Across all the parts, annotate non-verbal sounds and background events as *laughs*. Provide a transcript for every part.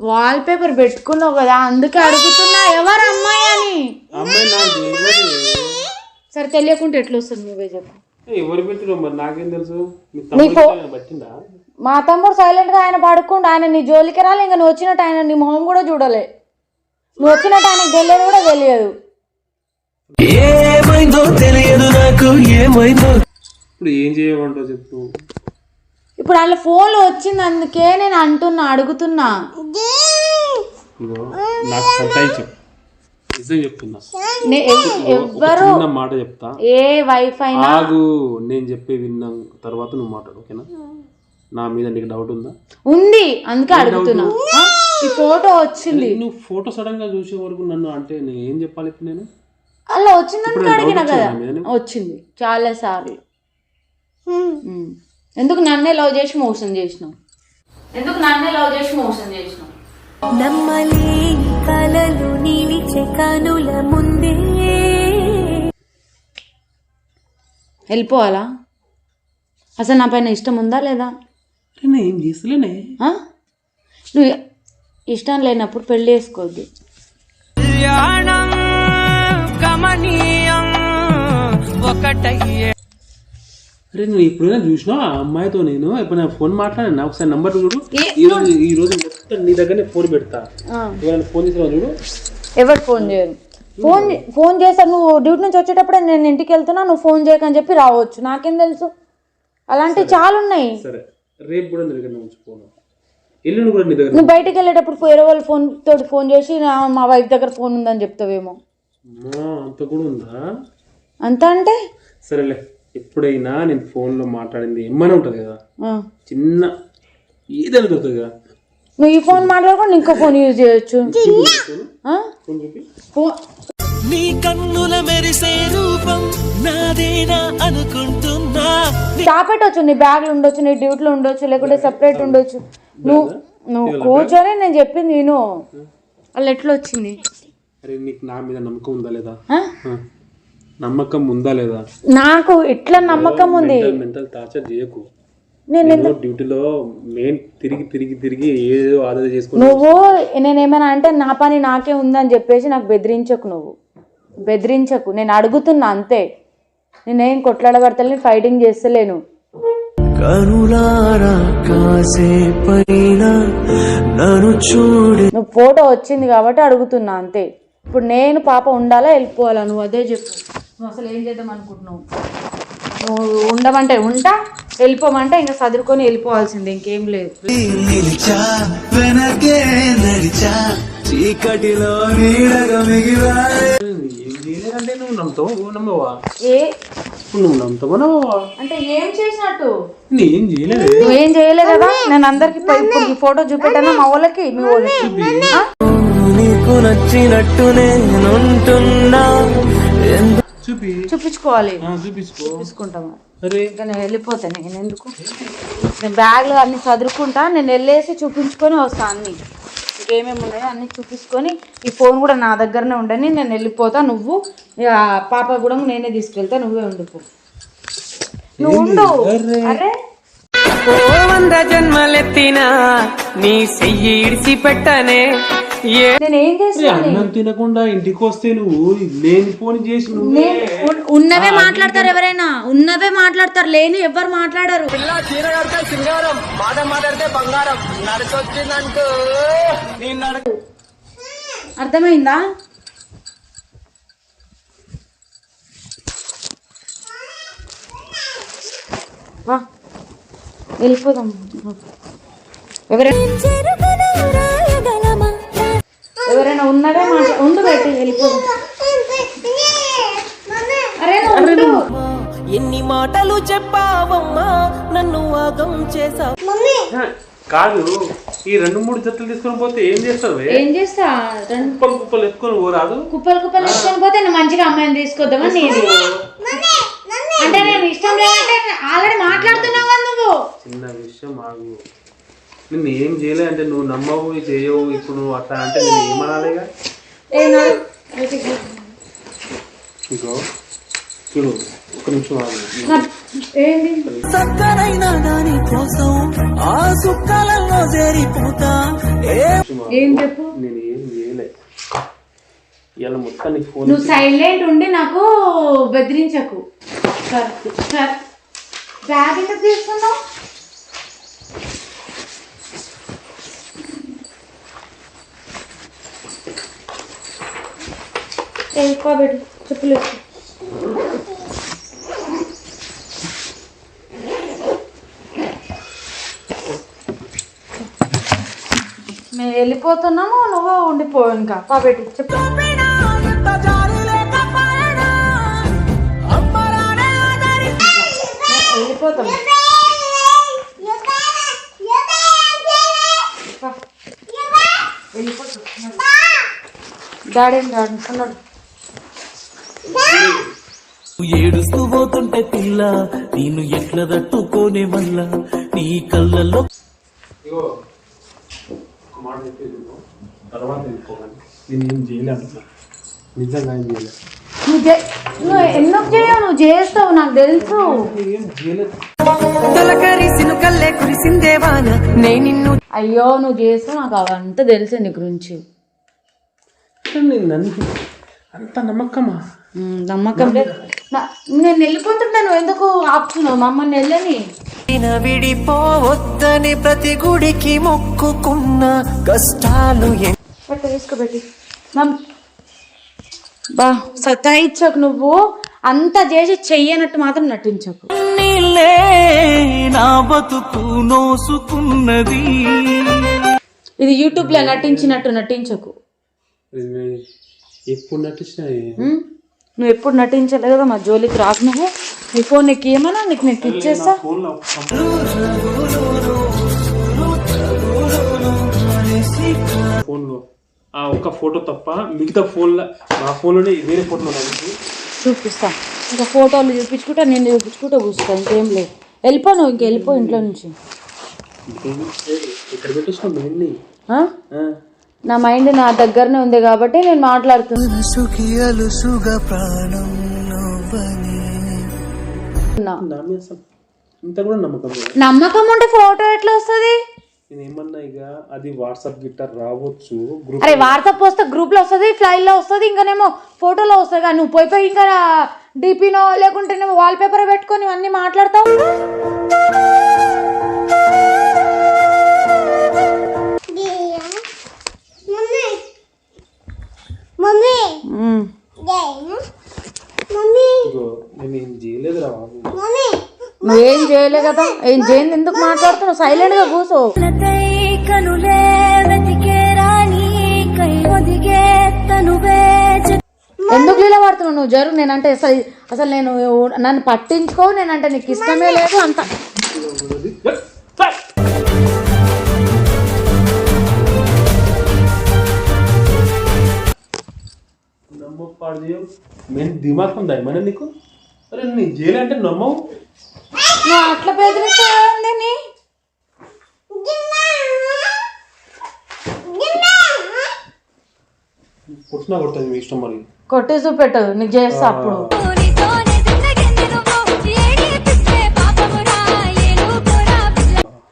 Wall paper పెట్టుకున్నావు కదా అందుకే అడుగుతున్నా ఎవరు అమ్మాయి అని? అమ్మాయి నాకు తెలియదు సరే తెలియకుంటే ఎట్లా వస్తుంది నువ్వే చెప్పు. ఏ, ఎవరు పెట్టిన మరి? నాకేం తెలుసు? పట్టిందా మా తమ్ముడు సైలెంట్గా ఆయన పడుకుండు ఆయన నీ జోలికి రాలి ఇంకా నువ్వు వచ్చినట్టు ఆయన నీ మొహం కూడా చూడలే. నువ్వు వచ్చినట్టు ఆయనకు తెలియదు కూడా తెలియదు. ఏమైందో తెలియదు నాకు ఏమైందో ఇప్పుడు ఏం చేయమంటావు చెప్పు? ఇప్పుడు వాళ్ళ ఫోన్లో వచ్చింది అందుకే నేను అంటున్నా అడుగుతున్నా. నాకు సతాయించు నిజం చెప్తున్నా. ఎవ్వరు మాట చెప్తా. ఏ వైఫై ఆగు నేను చెప్పే విన్నా తర్వాత నువ్వు మాట్లాడు ఓకేనా? నా మీద నీకు డౌట్ ఉందా? ఉంది అందుకే అడుగుతున్నా? ఈ ఫోటో వచ్చింది. నువ్వు ఫోటో సడన్గా చూసే వరకు నన్ను అంటే నేను ఏం చెప్పాలి ఇప్పుడు నేను? అలా వచ్చిందని ఇప్పుడు అడిగిన కదా. వచ్చిందా చాలా సార్లు. ఎందుకు నన్నే లవ్ చేసి మోసం చేసినావు? ఎందుకు నన్నే లవ్ చేసి మోసం చేసినావు? నమ్మలేని కలలు నిలిచే కనుల ముందే. వెళ్ళిపోవాలా? అసలు నా పైన ఇష్టం ఉందా లేదా? నేను ఏం చేస్తలేనే? ఆ? నువ్వు ఇష్టం లేనప్పుడు పెళ్ళి చేసుకోవద్దు. కళ్యాణం గమనీయం ఒకటయ్యే అరే నువ్వు ఎప్పుడైనా చూసినావు? ఆ అమ్మాయితో నేను ఎప్పుడైనా ఫోన్ మాట్లాడినా? ఒకసారి నంబర్ చూడు. ఈ రోజు ఈ రోజు మొత్తం నీ దగ్గరనే ఫోన్ పెడతా. ఎవరైనా ఫోన్ చేసిన చూడు. ఎవరు ఫోన్ చేయరు? ఫోన్ ఫోన్ చేస్తా నువ్వు డ్యూటీ నుంచి వచ్చేటప్పుడే నేను ఇంటికి వెళ్తున్నా నువ్వు ఫోన్ చేయకని చెప్పి రావచ్చు. నాకేం తెలుసు? అలాంటివి చాలా ఉన్నాయి. సరే. రేపు కూడా నీ దగ్గర ఉంచు ఫోన్. ఎల్లుండి కూడా నీ దగ్గర నువ్వు బయటికి వెళ్ళేటప్పుడు వేరే వాళ్ళ ఫోన్ తోటి ఫోన్ చేసి "నా- మా వైఫ్ దగ్గర ఫోన్ ఉందని చెప్తావేమో. అమ్మా, అంత కూడా ఉందా? అంత అంటే? సరేలే. ఎప్పుడైనా నేను ఫోన్లో మాట్లాడింది ఏమైనా ఉంటుంది కదా? ఆ. చిన్న ఏదైనా దొరుకుతుంది కదా? నువ్వు ఈ ఫోన్ మాట్లాడకుండా ఇంకో ఫోన్ యూజ్ చేయొచ్చు. నీ కన్నుల మెరిసే రూపం నాదేనా అనుకుంటున్నా? దాపెట్టొచ్చు నీ బ్యాగ్లు ఉండొచ్చు నీ డ్యూటీలో ఉండొచ్చు లేకుంటే సపరేట్ ఉండొచ్చు. నువ్వు నువ్వు కూర్చొని నేను చెప్పింది నేను వాళ్ళు ఎట్లా వచ్చింది? అరే నీకు నా మీద నమ్మకం ఉందా లేదా? ఆ? ఆ. నమ్మకం ఉందా లేదా? నాకు ఎట్లా నమ్మకం ఉంది? మెంటల్ టార్చర్ చేయకు. నేను డ్యూటీలో మెయిన్ తిరిగి తిరిగి తిరిగి ఏదో ఆదాయ చేసుకుని నువ్వు నేనేమైనా అంటే నా పని నాకే ఉందని చెప్పేసి నాకు బెదిరించకు నువ్వు. బెదిరించకు. నేను అడుగుతున్నా అంతే. నేనేం కొట్లాడబడతలేను ఫైటింగ్ చేస్తలేను. నువ్వు ఫోటో వచ్చింది కాబట్టి అడుగుతున్నా అంతే. ఇప్పుడు నేను పాప ఉండాలా వెళ్ళిపోవాలా? నువ్వు అదే చెప్పు. నువ్వు అసలు ఏం చేద్దాం అనుకుంటున్నావు? నువ్వు ఉండమంటే ఉంటా వెళ్ళిపోమంటే ఇంకా చదువుకొని వెళ్ళిపోవాల్సిందే ఇంకేం లేదు. నిలిచా వెనకే నడిచా చీకటిలో నీడగా మిగిలా. ఏం చేయలేదంటే నువ్వు నమ్ముతావు? నమ్మవా? ఏ? ఇప్పుడు నువ్వు నమ్ముతావా? నమ్మవా? అంటే ఏం చేసినట్టు? నేను ఏం చేయలేదు. నువ్వేం చేయలే కదా నేను అందరికి ఇప్పుడు ఈ ఫోటో చూపెట్టాను? మా వాళ్ళకి మీ వాళ్ళకి? నీకు నచ్చినట్టు నేనుంటున్నా. ఎందు చూపి. చూపించుకోవాలి. చూపించుకుంటాము. నేను వెళ్ళిపోతాను నేను ఎందుకు? నేను బ్యాగ్లో అన్ని చదువుకుంటా నేను వెళ్ళేసి చూపించుకొని వస్తాను అన్ని. ఇంకేమేమి ఉన్నాయో అన్ని చూపించుకొని ఈ ఫోన్ కూడా నా దగ్గరనే ఉండని నేను వెళ్ళిపోతా నువ్వు ఇక పాప కూడా నేనే తీసుకెళ్తా నువ్వే ఉండిపో నువ్వు ఉండు. అరే. ఓ వంద జన్మలెత్తినా నీ చెయ్యి ఇడిసి పెట్టనే నేను అన్నం తినకుండా ఇంటికి వస్తే నువ్వు లేని ఫోన్ చేసి నువ్వు. నేను ఉన్నవే మాట్లాడతారు ఎవరైనా. ఉన్నవే మాట్లాడతారు. లేని ఎవరు మాట్లాడరు. అర్థమైందా? వెళ్ళిపోదాం. ఎవరైనా ఎవరైనా ఉన్నవే మాట్లా ఉండు పెట్టి వెళ్ళిపోదాం. ఎన్ని మాటలు చెప్పావమ్మా నన్ను ఆగం చేసా కాదు ఈ రెండు మూడు జతలు తీసుకొని పోతే ఏం చేస్తావు ఏం? చేస్తా? రెండు కుప్పలు కుప్పలు ఎత్తుకొని పోరాదు కుప్పలు కుప్పలు వేసుకొని పోతే నేను మంచిగా అమ్మాయిని తీసుకొద్దామని నీది. అంటే నేను ఇష్టం లేదంటే ఆల్రెడీ మాట్లాడుతున్నావు నువ్వు? చిన్న విషయం ఆగు. నిన్ను ఏం చేయలే అంటే నువ్వు నమ్మవు చేయవు ఇప్పుడు నువ్వు అట్లా అంటే నేను ఏమనాలిగా ఏనా? ఇంకో? చూడు ఒక నిమిషం ఆగు. నా ఏంటి చక్కనైన దాని కోసం ఆ సుక్కలలో చేరిపోతా ఏ చెప్పు? నేను ఏం చేయలే. ఇలా మొత్తం నీకు ఫోన్ నువ్వు సైలెంట్ ఉండి నాకు బెదిరించకు. సార్ సార్ బ్యాగ్ ఎందుకు తీసుకున్నావు. వెళ్ళిపోబెట్టు చెప్పులు. మేము వెళ్ళిపోతున్నాము నువ్వు ఉండిపో ఇంకా. పాబెట్టు చెప్పు. వెళ్ళిపోతాం. డాడీ రాడు అన్నాడు ఏడుస్తూ పోతుంటే పిల్ల నేను ఎట్లా తట్టుకోనే మళ్ళా నీ కళ్ళల్లో మాట నువ్వు తర్వాత వెళ్ళిపోగానే నేను ఏం చేయలే అంటున్నా నిజంగా ఏం చేయలే. నువ్వు చే- నువ్వు ఎందుకు చేయవు? నువ్వు చేస్తావు నాకు తెలుసు. ఏం చేయలేదు. తొలకరిసిన కల్లే కురిసిందేవాన నే నిన్ను అయ్యో నువ్వు చేస్తావు నాకు అవంతా తెలుసు నీ గురించి. అంత నమ్మకమా? నమ్మకం లేదు. నేను వెళ్ళిపోతుంటే నువ్వు ఎందుకు ఆపుతున్నావు? మమ్మల్ని వెళ్ళని. విడిపోవద్దని ప్రతి గుడికి మొక్కుకున్న కష్టాలు తీసుకోబెట్టి. మమ్ బా సతాయిచ్చకు నువ్వు. అంతా చేసి చెయ్యనట్టు మాత్రం నటించకు. నీళ్ళే నా బతుకు నోసుకున్నది. ఇది యూట్యూబ్లో నటించినట్టు నటించకు. ఎప్పుడు నటించినా? నువ్వు ఎప్పుడు నటించలేదు కదా మా జోలికి రాకు నువ్వు. నీ ఫోన్ నీకు ఏమన్నా నీకు నీకు ఇచ్చేస్తా ఫోన్లో. ఆ ఒక్క ఫోటో తప్ప మిగతా ఫోన్లో నా ఫోన్లోనే వేరే ఫోటోలో నాకు? చూపిస్తా. ఇంకా ఫోటోలు చూపించుకుంటా నేను చూపించుకుంటా కూర్చుంటా ఇంకేం లేదు. వెళ్ళిపో నువ్వు ఇంక వెళ్ళిపో ఇంట్లో నుంచి. ఇక్కడ పెట్టేసిన? నా మైండ్ నా దగ్గరనే ఉంది కాబట్టి నేను మాట్లాడుతున్నా. మనసుకి అలుసుగా ప్రాణం నువ్వని. నా. మీద అసలు ఇంత కూడా నమ్మకం ఉంటే ఫోటో ఎట్లా వస్తుంది? ఇక అది వాట్సాప్ గిట్ట రావచ్చు గ్రూప్ అరే వాట్సాప్ వస్తే గ్రూప్లో వస్తుంది ఫ్లైల్లో వస్తుంది ఇంకానేమో ఫోటోలో వస్తుంది. కానీ నువ్వు పోయి పోయి ఇంకా డిపినో లేకుంటేనేమో వాల్ పేపర్ పెట్టుకొని ఇవన్నీ మాట్లాడతావు? కదా. ఏం చేయని ఎందుకు మాట్లాడుతున్నావు? సైలెంట్గా కూర్చో లకై కనులే వెతికే రాణి కై ఒదిగే తనువే జ- ఎందుకు లీల పడుతున్నావు నువ్వు? జరుగు నేనంటే అసలు అసలు నేను నన్ను పట్టించుకో నేనంటే నీకు ఇష్టమే లేదు అంత. మేము దిమాగ్ ఉందా ఏమైనా నీకు? అరే నీ జైలు అంటే నమ్మవు. నువ్వు అట్లా బెదిరిస్తావండి నీ? పుట్టినా కొడుతుంది మీ ఇష్టం మరి. కొట్టి చూపెట్టు నీకు చేస్తా అప్పుడు.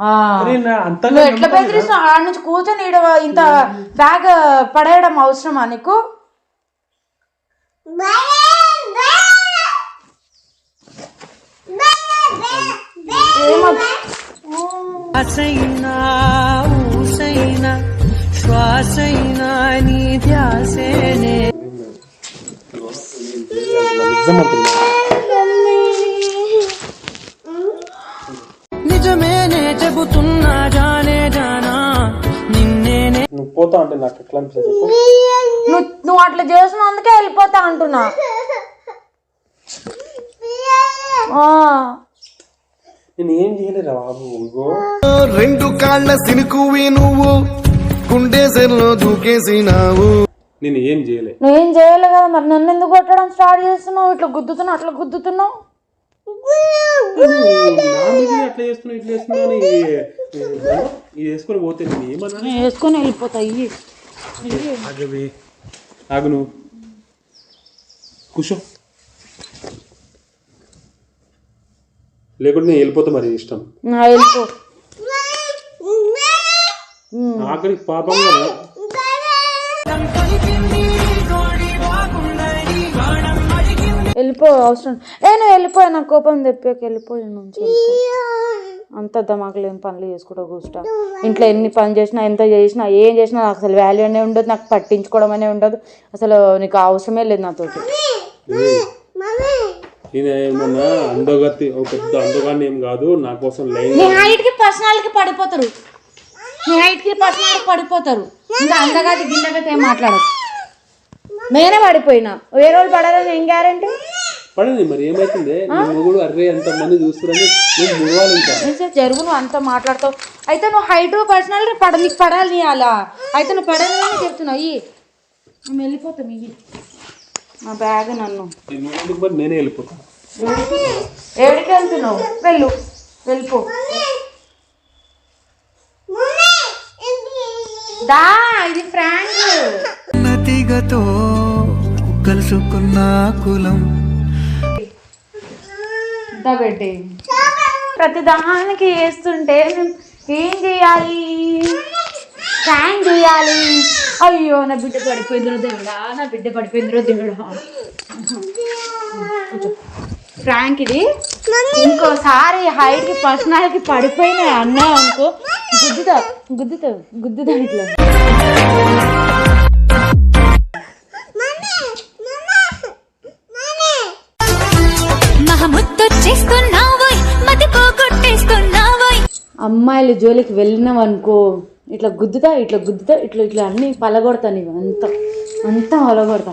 ఆ. అరే నా అంతగా నువ్వు ఎట్లా ఆడ నుంచి కూర్చొని ఈడ ఇంత బ్యాగ్ పడేయడం అవసరమా నీకు? ఏమో- శ్వాసైనా ఊసైనా శ్వాసైనా నీ ధ్యాసేనే. నిజం అంటున్నా నిజమేనే చెబుతున్నా జానే జానా నిన్నేనే. నువ్వు పోతా అంటే నాకు ఎట్లా అనిపిస్తుంది చెప్పు? నువ్వు నువ్వు అట్లా చేసినందుకే వెళ్ళిపోతా అంటున్నా ఆ. నేను ఏం చేయలేరా బాబు రెండు కాళ్ళ సినుకువి నువ్వు గుండె సెల్లో దూకేసినావు. నేను ఏం చేయలే. నువ్వేం చేయలే కదా మరి? నన్ను ఎందుకు కొట్టడం స్టార్ట్ చేస్తున్నావు? ఇట్లా గుద్దుతున్నావు అట్లా గుద్దుతున్నావు? నా మీద అట్లా చేస్తున్నావు ఇట్లా చేస్తున్నావు అని ఇది వేసుకొని పోతే నేను ఏమన్నా? నేను వేసుకొని వెళ్ళిపోతా ఇయ్యి. ఆగవే ఆగు నువ్వు. కూర్చో. లేకుంటే నేను వెళ్ళిపోతా మరి ఇష్టం. నా వెళ్ళిపో. పాపం కదా. వెళ్ళిపో అవసరం. ఏ నువ్వు వెళ్ళిపో నా కోపం తెప్పాక వెళ్ళిపో ఈ నుంచి. అంత దమాకు లేని పనులు చేసుకుంటూ కూర్చుంటా ఇంట్లో ఎన్ని పని చేసినా ఎంత చేసినా ఏం చేసినా నాకు అసలు వాల్యూ అనే ఉండదు నాకు పట్టించుకోవడం అనే ఉండదు. అసలు నీకు అవసరమే లేదు నాతోటి. నేను ఏమన్నా అందగతి ఒక పెద్ద అందగాన్ని ఏం కాదు నా కోసం లైన్ నీ హైట్కి పర్సనాలిటీకి పడిపోతారు. నీ హైట్కి పర్సనాలిటీ పడిపోతారు. ఇంకా అందగాది గిన్నెగతి ఏం మాట్లాడదు నేనే పడిపోయినా. వేరే వాళ్ళు పడాలని ఏం గ్యారంటీ పడండి మరి ఏమైతుంది? నీ మొగుడు అర్రే ఎంత మంది చూస్తారని నువ్వు ముడవాలి ఇంకా. జరుగు నువ్వు అంతా మాట్లాడతావు. అయితే నువ్వు హైట్ పర్సనాలిటీ పడ నీకు పడాలి అలా. అయితే నువ్వు పడాలని చెప్తున్నావు. ఇయ్యి మేము వెళ్ళిపోతాం ఇయ్యి నా బ్యాగ్ నన్ను. నేనే వెళ్ళిపోతాను ఎక్కడికి వెళ్తున్నావు? వెళ్ళు. వెళ్ళిపో. దా ఇది ఫ్రాంక్. నతిగతో కలుసుకున్న కులం. పెట్టి ప్రతి దానికి వేస్తుంటే మేము ఏం చేయాలి? ఫ్యాన్ చేయాలి. అయ్యో నా బిడ్డ పడిపోయిందిరో దేవుడా నా బిడ్డ పడిపోయిందిరో దేవుడా. ఫ్రాంక్ ఇది. ఇంకోసారి హైట్కి పర్సనాలిటీ పడిపోయినా అన్నా అనుకో. గుద్దుతా గుద్దుతా గుద్దుతా ఇట్లా. అమ్మాయిల జోలికి వెళ్ళినావు అనుకో ఇట్లా గుద్దుతా ఇట్లా గుద్దుతా ఇట్లా ఇట్లా అన్ని పలగొడతా నీవు అంతా అంతా పలగొడతా.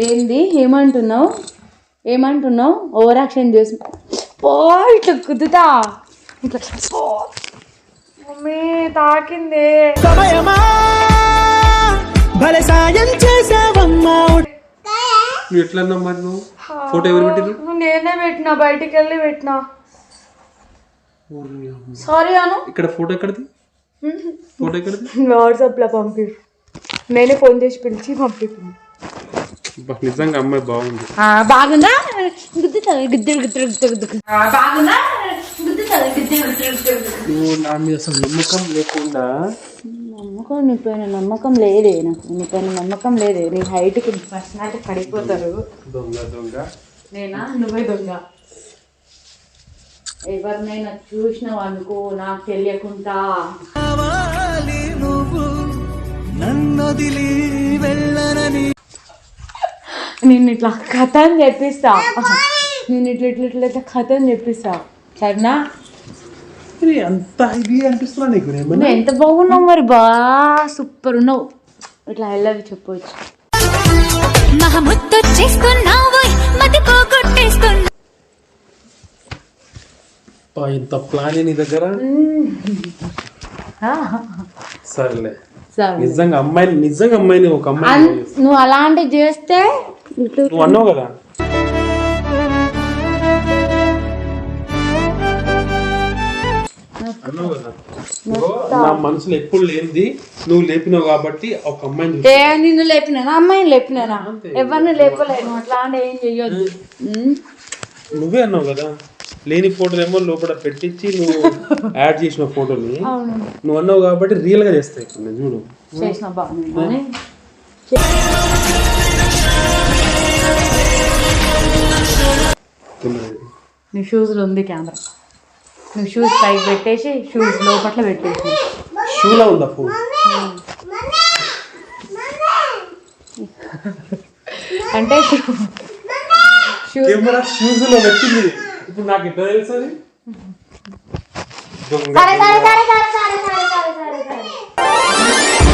ఏంది? ఏమంటున్నావు? ఏమంటున్నావు? ఓవర్ యాక్షన్ చేసి. పో ఇట్లా గుద్దుతా. ఇట్లా. మమ్మీ తాకింది. సమయమా? భలే సాయం చేసావమ్మా నువ్వు ఎట్లా అన్నావు మరి నువ్వు? ఫోటో ఎవరు పెట్టిరు నేనే పెట్టినా బయటికి వెళ్ళి పెట్టినా సారీ అను. ఇక్కడ ఫోటో ఎక్కడిది? ఫోటో ఎక్కడిది? *laughs* వాట్సాప్లో పంపి నేనే ఫోన్ చేసి పిలిచి అబ్బా, నిజంగా అమ్మాయి బాగుంది. బాగుందా? గుద్దుతుంది గుద్దు గుద్దు గుద్దు గుద్దు బాగుందా? గుద్దుతుంది గుద్దు గుద్దు గుద్దు. నువ్వు నా మీద అసలు నమ్మకం లేకుండా నమ్మకం నీ పైన నమ్మకం లేదే నాకు. నీ పైన నమ్మకం లేదే. నీ హైట్కి పర్సనాలిటీ పడిపోతారు. దొంగ దొంగ. నేనా? నువ్వే దొంగ. ఎవరినైనా చూసినావు అనుకో నాకు తెలియకుండా. కావాలి నువ్వు నన్నొదిలి వెళ్ళనని. నేను ఇట్లా కథ అని చెప్పిస్తా నేను ఇట్లా ఇట్లా ఇట్లా కథ అని చెప్పిస్తా. సరేనా? అంత ఇది అనిపిస్తున్నా నీకు? నేను ఎంత బాగున్నావు మరి? బా సూపర్ ఉన్నావు. ఇట్లా వెళ్ళవి చెప్పవచ్చు ఇంత ప్లాన్ నీ దగ్గర? సరేలే. సరే నిజంగా అమ్మాయిని నిజంగా అమ్మాయిని ఒక అమ్మాయి నువ్వు అలాంటివి చేస్తే నువ్వు అన్నావు కదా? కదా. నా మనసులో ఎప్పుడు లేనిది నువ్వు లేపినావు కాబట్టి ఒక అమ్మాయిని ఏ నిన్ను లేపినానా? అమ్మాయిని లేపినానా? ఎవరిని లేపలేను? అట్లాంటి ఏం చెయ్యొద్దు. నువ్వే అన్నావు కదా లేని ఫోటోలు ఏమో లోపల పెట్టించి నువ్వు *laughs* యాడ్ చేసిన ఫోటోని. నువ్వు అన్నావు కాబట్టి రియల్గా చేస్తాయి. ఇప్పుడు చూడు. చేసిన బాగుంది కానీ నీ షూస్లో ఉంది కెమెరా. షూస్ పైకి పెట్టేసి షూస్ లోపట్ల పెట్టేసి. షూలో ఉందా ఫోన్ అంటే కెమెరా షూస్లో పెట్టింది. ఇప్పుడు నాకు ఎట్లా తెలుసు అది? సరే సరే సరే సరే సరే సరే సరే సరే.